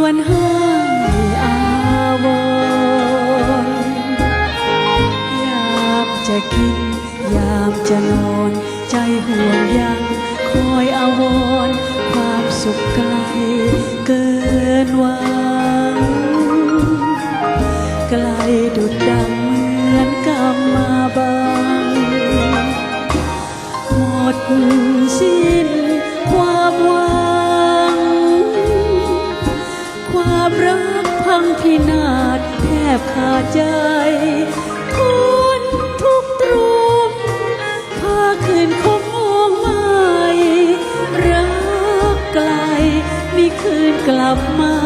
วนให้อาวรณ์ยามจะกิน ยามจะนอน ใจห่วงยังคอยอาวร ความสุขไกลเกินหวังไกลดุดดังเหมือนกำมาบัง หมดสิ้น พังพินาศแทบขาดใจคนทุกตรุมพาคืนคงมองไม่รักไกลมีคืนกลับมา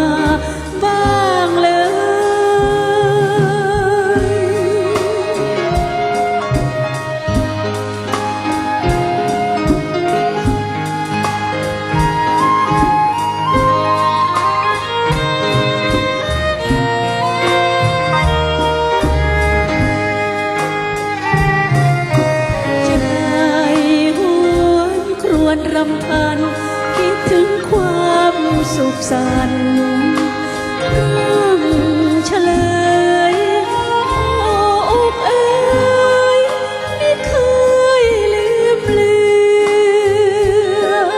รำพันคิดถึงความสุขสันต์เรื่งเฉลย โอ้อกเอ๋ยไม่เคยลืมเลือน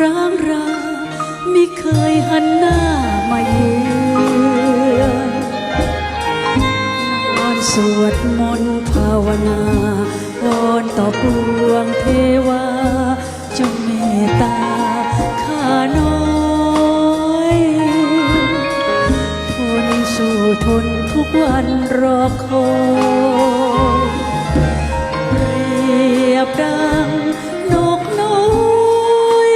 ร้างราไม่เคยหันหน้ามาเยือนนอนสวดมนต์ นาวอนต่อปวงเทวาจงเมตตาข้าน้อยทนสู่ทนทุกวันรอคอยเรียบดังนกน้อย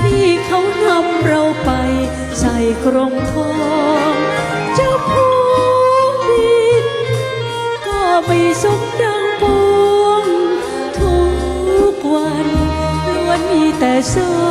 ที่เขานำเราไปใส่กรงทอง ไม่สมดังปวง ทุกวันล้วนมีแต่สุข